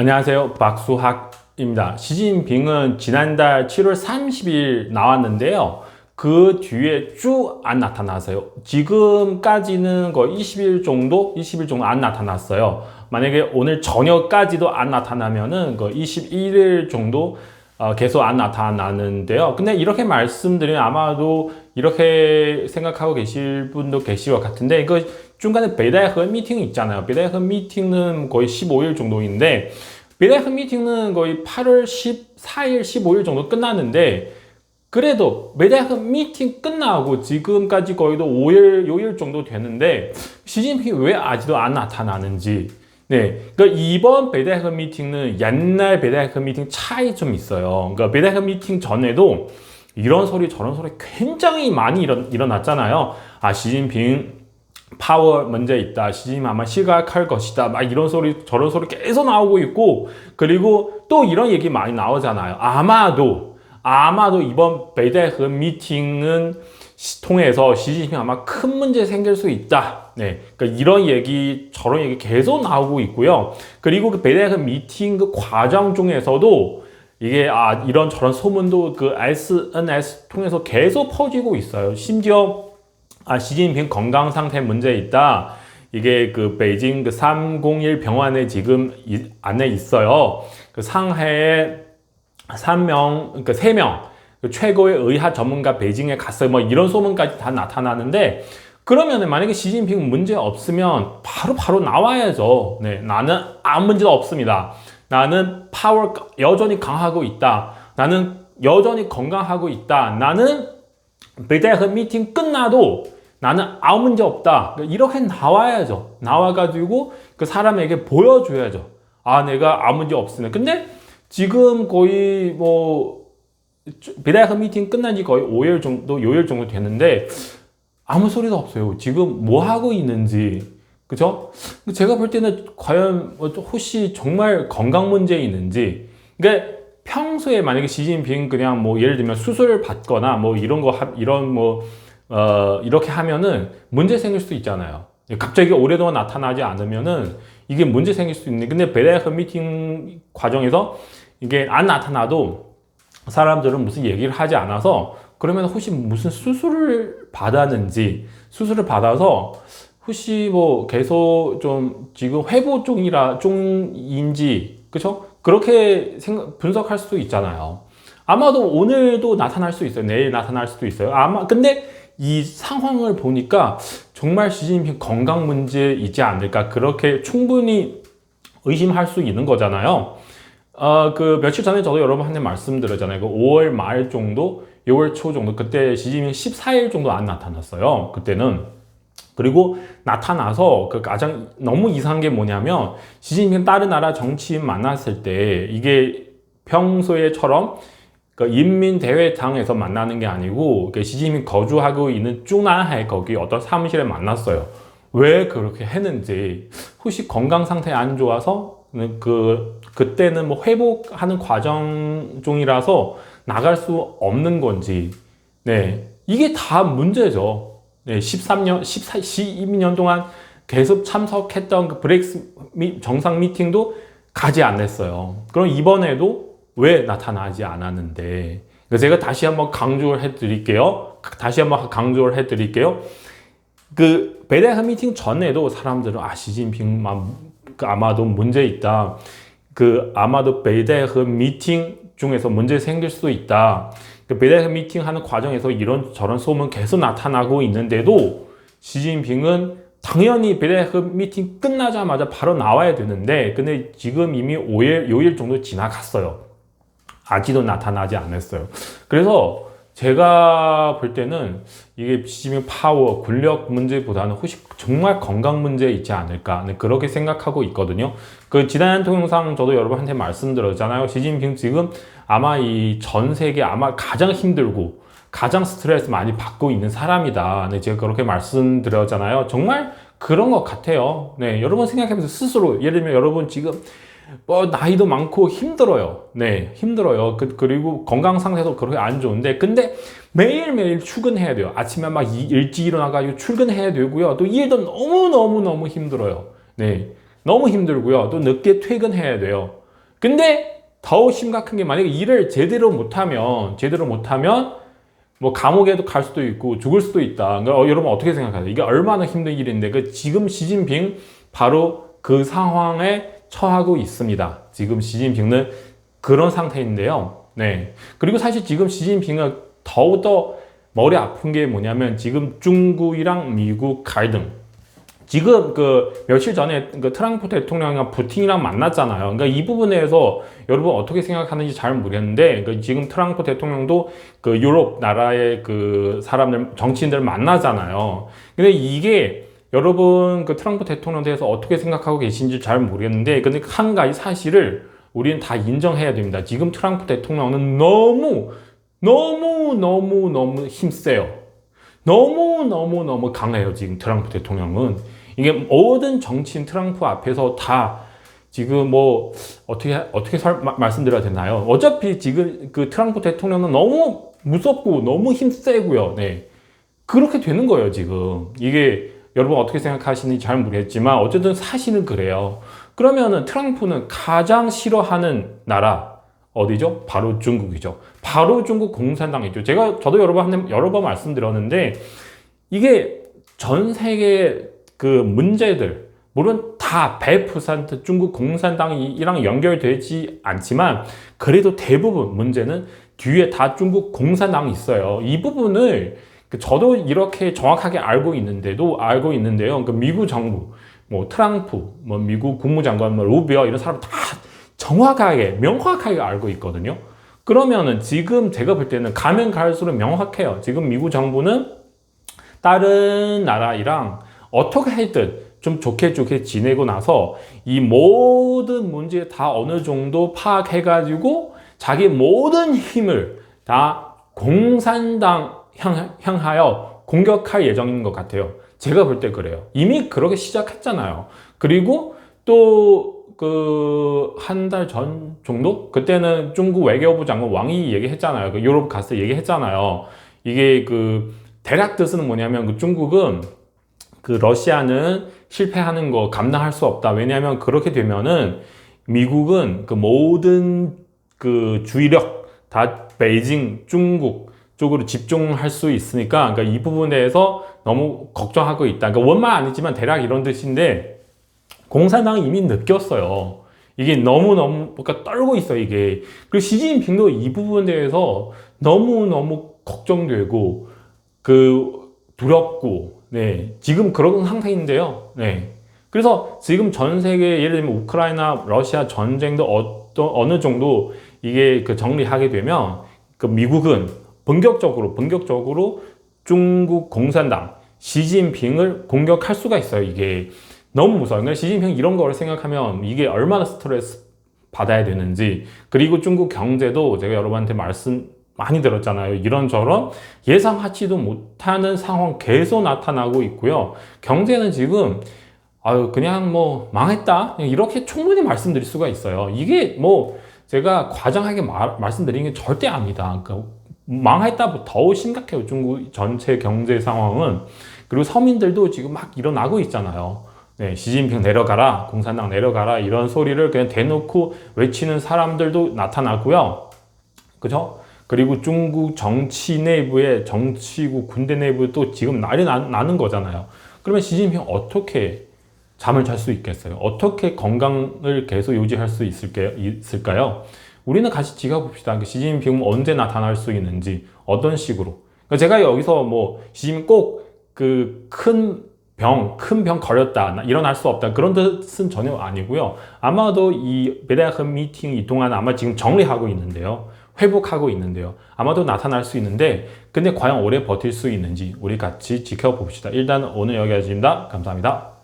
안녕하세요. 박수학입니다. 시진핑은 지난달 7월 30일 나왔는데요. 그 뒤에 쭉 안 나타났어요. 지금까지는 거의 20일 정도, 20일 정도 안 나타났어요. 만약에 오늘 저녁까지도 안 나타나면은 그 21일 정도 어, 계속 안 나타나는데요. 근데 이렇게 말씀드리면 아마도 이렇게 생각하고 계실 분도 계실 것 같은데 이거 중간에 베다이허 미팅 있잖아요. 베다이허 미팅은 거의 15일 정도인데 베다이허 미팅은 거의 8월 14일, 15일 정도 끝났는데 그래도 베다이허 미팅 끝나고 지금까지 거의 도 5일, 6일 정도 되는데 시진핑이 왜 아직도 안 나타나는지 네, 그러니까 이번 베다이허 미팅은 옛날 베다이허 미팅 차이 좀 있어요. 그러니까 베다이허 미팅 전에도 이런 소리 저런 소리 굉장히 많이 일어, 일어났잖아요. 아 시진핑 파워 문제 있다. 시진핑 아마 시각할 것이다. 막 이런 소리 저런 소리 계속 나오고 있고 그리고 또 이런 얘기 많이 나오잖아요. 아마도 아마도 이번 베다이허 미팅은 통해서 시진핑 아마 큰 문제 생길 수 있다. 네, 그러니까 이런 얘기, 저런 얘기 계속 나오고 있고요. 그리고 그 베다이허 미팅 그 과정 중에서도 이게 아 이런 저런 소문도 그 SNS 통해서 계속 퍼지고 있어요. 심지어 아 시진핑 건강 상태 문제 있다. 이게 그 베이징 그 301 병원에 지금 이, 안에 있어요. 그 상해에 3명, 그러니까 3명 그 최고의 의학 전문가 베이징에 갔어요. 뭐 이런 소문까지 다 나타나는데 그러면 만약에 시진핑 문제 없으면 바로 바로 나와야죠. 네, 나는 아무 문제도 없습니다. 나는 파워 여전히 강하고 있다. 나는 여전히 건강하고 있다. 나는 베데흐 미팅 끝나도 나는 아무 문제 없다. 이렇게 나와야죠. 나와가지고 그 사람에게 보여줘야죠. 아, 내가 아무 문제 없으면. 근데 지금 거의 뭐 베데흐 미팅 끝난 지 거의 5일 정도, 6일 정도 됐는데 아무 소리도 없어요. 지금 뭐 하고 있는지. 그죠? 제가 볼 때는 과연 뭐 혹시 정말 건강 문제 있는지. 그러니까 평소에 만약에 시진핑 그냥 뭐 예를 들면 수술 받거나 뭐 이런 거 하, 이런 뭐 어, 이렇게 하면은 문제 생길 수도 있잖아요. 갑자기 오랫동안 나타나지 않으면은 이게 문제 생길 수 있는데 근데 베레흐 미팅 과정에서 이게 안 나타나도 사람들은 무슨 얘기를 하지 않아서 그러면 혹시 무슨 수술을 받았는지 수술을 받아서 혹시 뭐 계속 좀 지금 회복 중이라 중인지 그쵸? 그렇게 생각 분석할 수도 있잖아요. 아마도 오늘도 나타날 수 있어요. 내일 나타날 수도 있어요. 아마 근데 이 상황을 보니까 정말 시진핑 건강 문제 있지 않을까 그렇게 충분히 의심할 수 있는 거잖아요. 어, 그 며칠 전에 저도 여러분한테 말씀드렸잖아요. 그 5월 말 정도, 6월 초 정도 그때 시진핑 14일 정도 안 나타났어요. 그때는 그리고 나타나서 그 가장 너무 이상한 게 뭐냐면 시진핑 다른 나라 정치인 만났을 때 이게 평소에처럼 그 인민대회당에서 만나는 게 아니고 그 시진핑 거주하고 있는 중난해 거기 어떤 사무실에 만났어요. 왜 그렇게 했는지 혹시 건강 상태 안 좋아서 그 그때는 뭐 회복하는 과정 중이라서 나갈 수 없는 건지 네 이게 다 문제죠. 네, 13년, 14, 12년 동안 계속 참석했던 그 브렉스 정상 미팅도 가지 않았어요. 그럼 이번에도 왜 나타나지 않았는데? 제가 다시 한번 강조를 해 드릴게요. 다시 한번 강조를 해 드릴게요. 그 베데흐 미팅 전에도 사람들은 아 시진핑만 그 아마도 문제 있다. 그 아마도 베데흐 미팅 중에서 문제 생길 수도 있다. 그 베데흐 미팅 하는 과정에서 이런 저런 소문 계속 나타나고 있는데도 시진핑은 당연히 베데흐 미팅 끝나자마자 바로 나와야 되는데 근데 지금 이미 5일, 6일 정도 지나갔어요. 아직도 나타나지 않았어요. 그래서 제가 볼 때는 이게 시진핑 파워, 권력 문제보다는 혹시 정말 건강 문제 있지 않을까 네, 그렇게 생각하고 있거든요. 그 지난 동영상 저도 여러분한테 말씀드렸잖아요. 시진핑 지금 아마 이 전 세계 아마 가장 힘들고 가장 스트레스 많이 받고 있는 사람이다. 네, 제가 그렇게 말씀드렸잖아요. 정말 그런 것 같아요. 네, 여러분 생각해보세요. 스스로 예를 들면 여러분 지금 뭐 나이도 많고 힘들어요. 네, 힘들어요. 그, 그리고 건강 상태도 그렇게 안 좋은데, 근데 매일매일 출근해야 돼요. 아침에 막 일찍 일어나가지고 출근해야 되고요. 또 일도 너무너무너무 힘들어요. 네, 너무 힘들고요. 또 늦게 퇴근해야 돼요. 근데 더 심각한 게 만약에 일을 제대로 못하면 제대로 못하면 뭐 감옥에도 갈 수도 있고 죽을 수도 있다. 그러니까 어, 여러분 어떻게 생각하세요? 이게 얼마나 힘든 일인데 그 지금 시진핑 바로 그 상황에 처하고 있습니다. 지금 시진핑은 그런 상태인데요. 네. 그리고 사실 지금 시진핑은 더욱더 머리 아픈 게 뭐냐면 지금 중국이랑 미국 갈등. 지금 그 며칠 전에 그 트럼프 대통령이랑 푸틴이랑 만났잖아요. 그러니까 이 부분에서 여러분 어떻게 생각하는지 잘 모르겠는데 그 지금 트럼프 대통령도 그 유럽 나라의 그 사람들 정치인들 만나잖아요. 근데 이게 여러분 그 트럼프 대통령 대해서 어떻게 생각하고 계신지 잘 모르겠는데 근데 한 가지 사실을 우리는 다 인정해야 됩니다. 지금 트럼프 대통령은 너무 너무 너무 너무 힘세요. 너무 너무 너무 강해요. 지금 트럼프 대통령은 이게 모든 정치인 트럼프 앞에서 다 지금 뭐 어떻게 어떻게 설, 마, 말씀드려야 되나요? 어차피 지금 그 트럼프 대통령은 너무 무섭고 너무 힘세고요. 네. 그렇게 되는 거예요, 지금. 이게 여러분 어떻게 생각하시는지 잘 모르겠지만 어쨌든 사실은 그래요. 그러면은 트럼프는 가장 싫어하는 나라 어디죠? 바로 중국이죠. 바로 중국 공산당이죠. 제가 저도 여러 번 여러 번 말씀드렸는데 이게 전 세계 그 문제들 물론 다 100% 중국 공산당이랑 연결되지 않지만 그래도 대부분 문제는 뒤에 다 중국 공산당이 있어요. 이 부분을 그 저도 이렇게 정확하게 알고 있는데도 알고 있는데요. 그 미국 정부, 뭐 트럼프, 뭐 미국 국무장관, 뭐 루비어 이런 사람 다 정확하게 명확하게 알고 있거든요. 그러면은 지금 제가 볼 때는 가면 갈수록 명확해요. 지금 미국 정부는 다른 나라이랑 어떻게 하든 좀 좋게 좋게 지내고 나서 이 모든 문제 다 어느 정도 파악해가지고 자기 모든 힘을 다 공산당 향, 향하여 공격할 예정인 것 같아요. 제가 볼 때 그래요. 이미 그렇게 시작했잖아요. 그리고 또 그 한 달 전 정도 그때는 중국 외교부 장관 왕이 얘기했잖아요. 그 유럽 갔을 때 얘기했잖아요. 이게 그 대략 뜻은 뭐냐면 그 중국은 그 러시아는 실패하는 거 감당할 수 없다. 왜냐하면 그렇게 되면은 미국은 그 모든 그 주의력 다 베이징, 중국 쪽으로 집중할 수 있으니까 그러니까 이 부분에 대해서 너무 걱정하고 있다. 그러니까 원말 아니지만 대략 이런 뜻인데 공산당은 이미 느꼈어요. 이게 너무너무 그러니까 떨고 있어 이게. 그리고 시진핑도 이 부분에 대해서 너무너무 걱정되고 그 두렵고 네, 지금 그런 상태인데요. 네. 그래서 지금 전 세계 예를 들면 우크라이나, 러시아 전쟁도 어떤 어느 정도 이게 그 정리하게 되면 그 미국은 본격적으로 본격적으로 중국 공산당 시진핑을 공격할 수가 있어요. 이게 너무 무서워요. 그러니까 시진핑 이런 걸 생각하면 이게 얼마나 스트레스 받아야 되는지 그리고 중국 경제도 제가 여러분한테 말씀 많이 들었잖아요. 이런저런 예상하지도 못하는 상황 계속 나타나고 있고요. 경제는 지금 아유 그냥 뭐 망했다 이렇게 충분히 말씀드릴 수가 있어요. 이게 뭐 제가 과장하게 말, 말씀드리는 게 절대 아니다. 그러니까 망했다 더 심각해요. 중국 전체 경제 상황은 그리고 서민들도 지금 막 일어나고 있잖아요. 네, 시진핑 내려가라, 공산당 내려가라 이런 소리를 그냥 대놓고 외치는 사람들도 나타나고요. 그죠? 그리고 중국 정치 내부에 정치국 군대 내부에 또 지금 난리 나, 는 거잖아요. 그러면 시진핑 어떻게 잠을 잘 수 있겠어요? 어떻게 건강을 계속 유지할 수 있을까요? 있을까요? 우리는 같이 지켜봅시다. 시진핑은 언제 나타날 수 있는지, 어떤 식으로. 그러니까 제가 여기서 뭐, 시진핑 꼭그 큰 병, 큰 병 걸렸다, 일어날 수 없다, 그런 뜻은 전혀 아니고요. 아마도 이 베레흐 미팅 이 동안 아마 지금 정리하고 있는데요. 회복하고 있는데요. 아마도 나타날 수 있는데 근데 과연 오래 버틸 수 있는지 우리 같이 지켜봅시다. 일단 오늘 여기까지입니다. 감사합니다.